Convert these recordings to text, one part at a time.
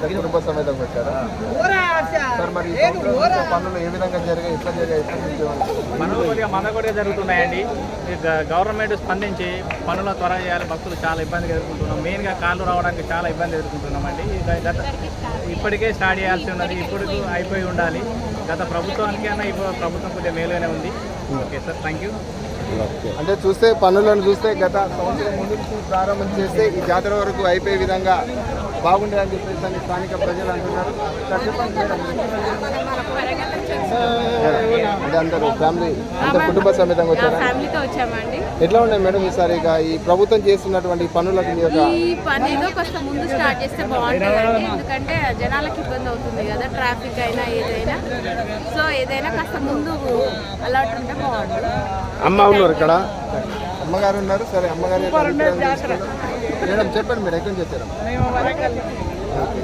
కుటుంబ సమేతంగా వచ్చారా సార్ మరి పనులు ఏ విధంగా జరిగాయి? ఎట్లా జరిగాయి? కొద్దిగా మందకొడిగా జరుగుతున్నాయండి. ఈ గ- గవర్నమెంట్ స్పందించి పనులు త్వరగా చేయాలి. భక్తులు చాలా ఇబ్బంది ఎదుర్కొంటున్నాం. మెయిన్గా కాళ్ళు రావడానికి చాలా ఇబ్బంది ఎదుర్కొంటున్నామండి. గత ఇప్పటికే స్టార్ట్ చేయాల్సి ఉన్నది. ఇప్పుడు అయిపోయి ఉండాలి. గత ప్రభుత్వానికి అన్న ఇప్పుడు ప్రభుత్వం కొద్దిగా మేలుగానే ఉంది. Okay sir thank you. అంటే చూస్తే పనులను చూస్తే గత సంవత్సరం ముందు నుంచి ప్రారంభం చేస్తే ఈ జాతర వరకు అయిపోయే విధంగా బాగుండేదని చెప్పేసి అని స్థానిక ప్రజలు అంటున్నారు. అంటే అందరూ ఫ్యామిలీ అందరు కుటుంబ సమేతంగా వచ్చారా? ఫ్యామిలీతో వచ్చామండి. ఎట్లా ఉన్నాయి మేడం ఈసారి ఇక ఈ ప్రభుత్వం చేస్తున్నటువంటి పనులకు మీ యొక్క ఈ పని ఏదో కొంత ముందు స్టార్ట్ చేస్తే బాగుంటుందండి. ఎందుకంటే జనాలకు ఇబ్బంది అవుతుంది కదా ట్రాఫిక్ అయినా ఏదైనా. సో ఏదైనా కాస్త ముందు అలర్ట్ ఉంటే బాగుంటుంది. అమ్మ ఉన్నారు ఇక్కడ. అమ్మగారు ఉన్నారు. సరే అమ్మగారి. మేడం చెప్పండి మీరు ఎక్కడి వచ్చారు?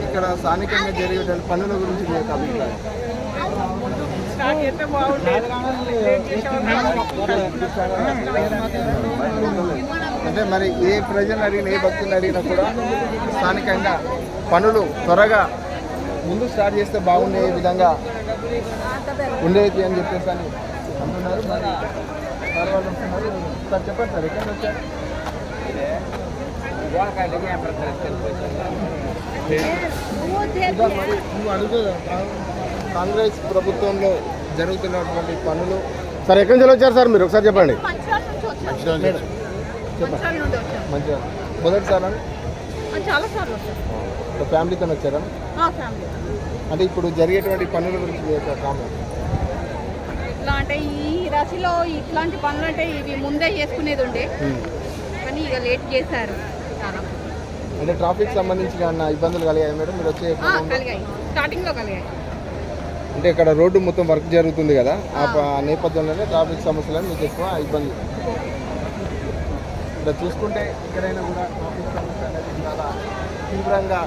ఇక్కడ స్థానికంగా జరిగేటువంటి పనుల గురించి మీ యొక్క అభిప్రాయం? అంటే మరి ఏ ప్రజలు అడిగినా ఏ భక్తులు అడిగినా కూడా స్థానికంగా పనులు త్వరగా ముందు స్టార్ట్ చేస్తే బాగుండే విధంగా ఉండేది అని చెప్పేసి అని అంటున్నారు. మరి సార్ చెప్పండి సార్ ఎక్కడ వచ్చారు? కాంగ్రెస్ ప్రభుత్వంలో జరుగుతున్నటువంటి పనులు. సార్ ఎక్కడి నుంచి వచ్చారు సార్ మీరు? ఒకసారి చెప్పండి. మంచిగా మొదటిసారి? ఫ్యామిలీతో వచ్చారా? ఫ్యామిలీ అంటే ఇప్పుడు జరిగేటువంటి పనుల గురించి కామెంట్ ఇట్లా అంటే ఈ రాశిలో ఇట్లాంటి పనులు అంటే ఇవి ముందే చేసుకునేది ఉండే. కానీ ఇక లేట్ చేశారు. అంటే ట్రాఫిక్ సంబంధించి ఏమన్నా ఇబ్బందులు కలిగాయి మేడం? మీరు వచ్చే? కలిగాయి. స్టార్టింగ్లో కలిగాయి. అంటే ఇక్కడ రోడ్డు మొత్తం వర్క్ జరుగుతుంది కదా ఆ నేపథ్యంలోనే ట్రాఫిక్ సమస్యలను మీకు ఎక్కువ ఇబ్బంది. ఇక్కడ చూసుకుంటే ఇక్కడైనా కూడా ట్రాఫిక్ సమస్య అనేది చాలా తీవ్రంగా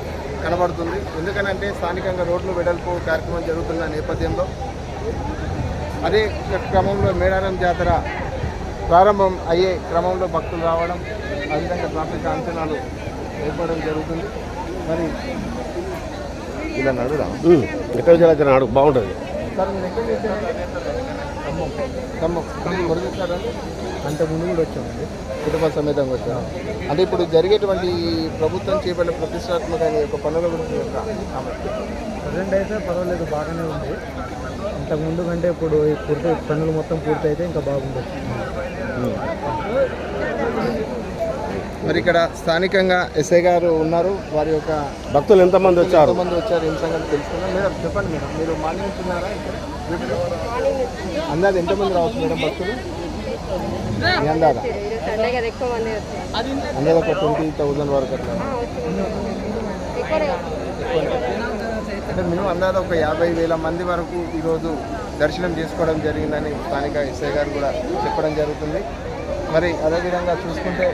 కనబడుతుంది. ఎందుకనంటే స్థానికంగా రోడ్లు వెడల్పు కార్యక్రమం జరుగుతున్న నేపథ్యంలో అదే క్రమంలో మేడారం జాతర ప్రారంభం అయ్యే క్రమంలో భక్తులు రావడం ఆ విధంగా ట్రాఫిక్ అంచనాలు ఏర్పడడం జరుగుతుంది. మరి ఇలా ఉమ్, ఎక్కడి వచ్చారు అడుగు బాగుంటుంది. సార్ మీరు ఎక్కడ అంత ముందు కూడా వచ్చామండి. కుటుంబ సమేతంగా వచ్చాము అంటే ఇప్పుడు జరిగేటువంటి ఈ ప్రభుత్వం చేపట్టిన ప్రతిష్టాత్మక యొక్క పనుల గురించి యొక్క. ప్రజెంట్ అయితే పర్వాలేదు బాగానే ఉంది. ఇంతకుముందు కంటే ఇప్పుడు ఈ పూర్తి పనులు మొత్తం పూర్తయితే ఇంకా బాగుండొచ్చు. మరి ఇక్కడ స్థానికంగా ఎస్ఐ గారు ఉన్నారు. వారి యొక్క భక్తులు ఎంతమంది వచ్చారు? ఎంతమంది వచ్చారు? ఏం సంగతి తెలుసుకున్నాం మేడం చెప్పండి మేడం. మీరు మార్నింగ్ ఉన్నారా? అందాజ ఎంతమంది రావచ్చు మేడం భక్తులు? మీ మంది అందాజ. ఒక ట్వంటీ థౌజండ్ వరకు అట్లా. అంటే మినిమం అందాజ ఒక యాభై వేల మంది వరకు ఈరోజు దర్శనం చేసుకోవడం జరిగిందని స్థానిక ఎస్ఐ గారు కూడా చెప్పడం జరుగుతుంది. మరి అదేవిధంగా చూసుకుంటే